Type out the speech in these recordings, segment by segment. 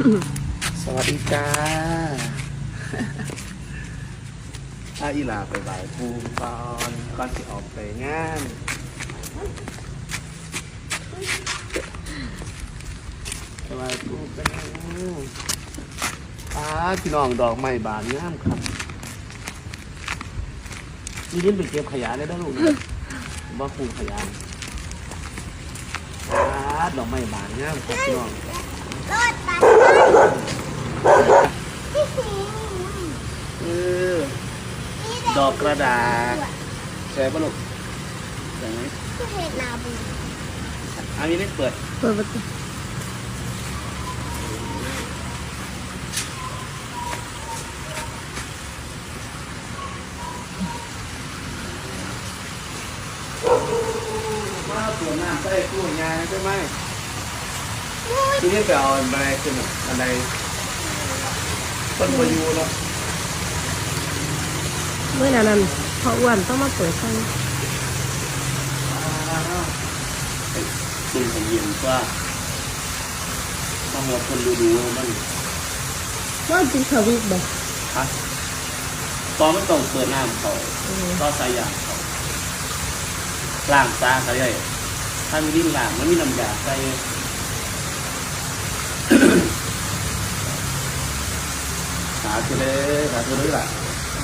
สวัสดีจ้าถ้าอีหลาไปบ่ายภูมิตอนก่อนที่ออกไปงานไปบ่ายภูมิกันอ้าพี่น้องดอกไม้บานงามครับนี่ลิ้นไปเก็บขยะได้แล้วลูกนะผมว่าภูมิขยะอ้าดอกไม้บานงามครับพี่น้อง รถตัดที่สี เออ ด อกกระดาษใช่ปะลูกใช่ไหมที่เห็ดนาบูอันนี้ไม่เปิด เปิดประตูว่าตัวน้ำใส่ตู้ยางใช่ไหมทีนี้ไปเอาอันใดขึ้นอะอันใดต้นพายุเนาะเมื่อนั้นพออ้วนต้องมาเปิดให้ตุ้มของเย็นว่าต้องรับคนดูดูๆมันว่าจริงเขาวิกบอกฮะตอนไม่ต้องเปิดน้ำเขาก็ใส่ยางเขาล้างตาเขาใหญ่ถ้ามีดิ้นล้างมันมีน้ำยาใส่สาธุเลยสาธุเลยล่ะ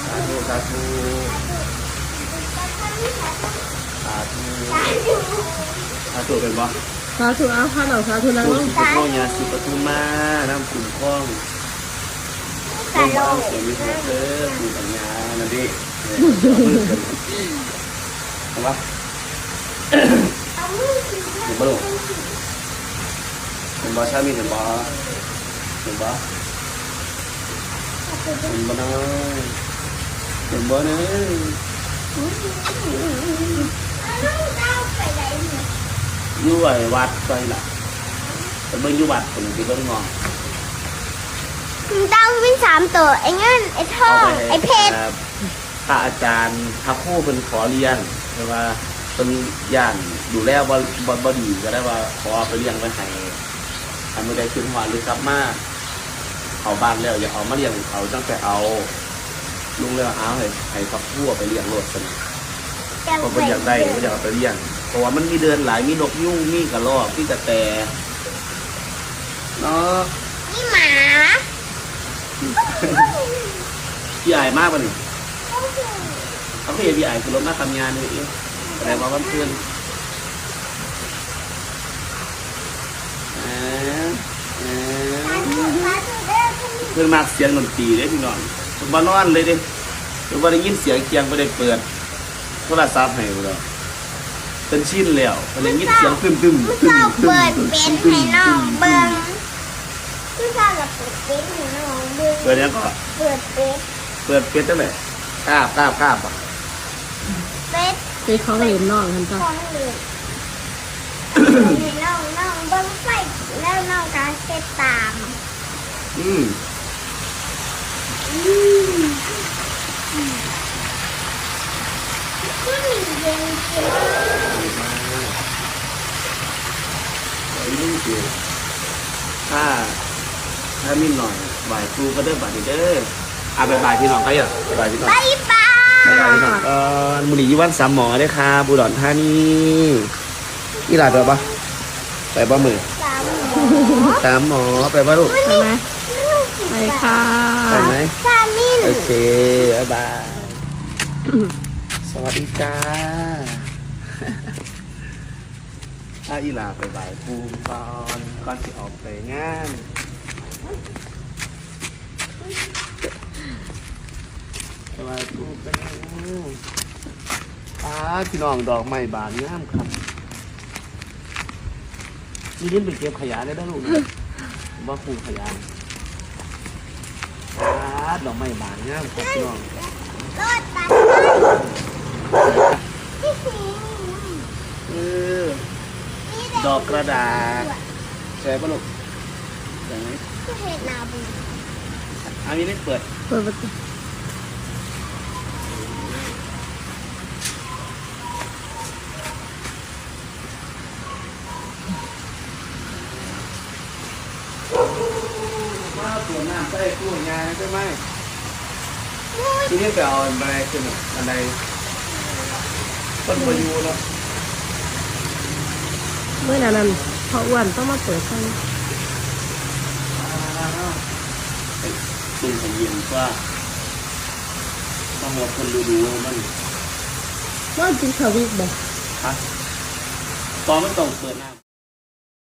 สาธุสาธุสาธุสาธุเป็นบ่สาธุเอาข้าหน่อยสาธุนะโอ้ลูสุกปโมยาสุปทุมาน้ำขุ่นคล้องใส่ต้มลเอางเสียงมีหัวเด้อปู่ปัญญานะดิเห็นปะเอามือถือเห็นปะลูกเห็นบ่ชามีเห็นบ่เห็นบ่เห็นบ่เนาะ เห็นบ่เนาะเอาไปไหนเนี่ยอยู่ไอ้วัดไปล่ะไปเบิ่งอยู่วัดคนที่เบิ่งงองเต้าวิ่งสามตัวไอ้เงินไอ้ทองไอ้เพชรอ่อพระอาจารย์พระครูเป็นขอเรียนแต่ว่าเป็นย่านดูแลบ่บ่บ่ดีก็ได้ว่าขอไปเลี้ยงไว้ให้อันไม่ได้ขึ้นหอดหรือกลับมาเอาบ้านแล้วอย่าเอามาเลี้ยงเขาตั้งแต่เอา ลุงเลี้ยงเอาให้ให้พระครูเอาไปเลี้ยงรถสนเพราะบ่อยากได้บ่อยากเอาไปเลี้ยงเพราะว่ามันมีเดินหลายมีนกยุ่งมีกระรอกมีกระแตเนาะนี่หมาพี่อายมากป่ะนี่เขาก็เห็นพี่ไอ้คือรถมาทำงานเลยเองอะไรมาวันเพื่อนอ่าอ่าเพื่อนมากเสียงดนตรีเด้พี่น้องผ มมานอนเลยเด้ผมว่าได้ยินเสียงเกียงไม่ได้เปิดโทรศัพท์ให้เราเป็นชิ้นแล้วก็เลยยินเสียงตึ้มตึ้มผู้ตึ้มสาวตึ้มเปิดเป็นให้น้องเบิ้งผู้สาวกับเปิดเป็นให้น้องเบิ้งเปิดยังก็เปิดเป็ดเปิดเป็นตั้งแต่กราบกราบกราบอะเป็ดไปของเหลนน้องกันจ้ะของเหลืองให้น้องน้องเบิ้งไฟแล้วน้องการเช็ดตามอืมก็มีเย็นเย็น นี่คือถ้าถ้ามีหน่อยบ่ายครูก็เด้อบ่ายเด้ออะบ่ายบ่ายพี่น้องก็อย่าบ่ายพี่น้องบายบายบ่ายพี่น้องเออบุรีวันสามหมอเด้อค่ะบุดรธานี่นี่หลานไปปะไปปะมือสามหมอสามหมอไปปะลูกไปไหมไปค่ะ ไปไหมสามินโอเคบ๊ายบายสวัสดีจ้าถ้าอีหลาไปบ่ายภูมิตอนก่อนที่ออกไปงานไปบ่ายภูมิกันอ้าพี่น้องดอกไม้บานงามครับนี่ลิ้นไปเก็บขยะได้แล้วลูกนะผมว่าภูมิขยะ อ้าดอกไม้บานงามครับพี่น้องรถตัดที่สีเออดอกกระดาษใช่ปะลูกใช่ไหมที่เห็ดนาบูอันนี้ไม่เปิด เปิดประตู ส่วนน้ำใส่ตู้งานใช่ไหมทีนี้ไปเอาบันไดขึ้นบันไดต้นพยุแล้วเมื่อนั้นพออ้วนต้องมาเปิดไฟตุ้มของเย็นว่าต้องรอคนดูดูมันนอนกินข้าววิกบ่ฮะตอนมันต้องเปิดน้ำ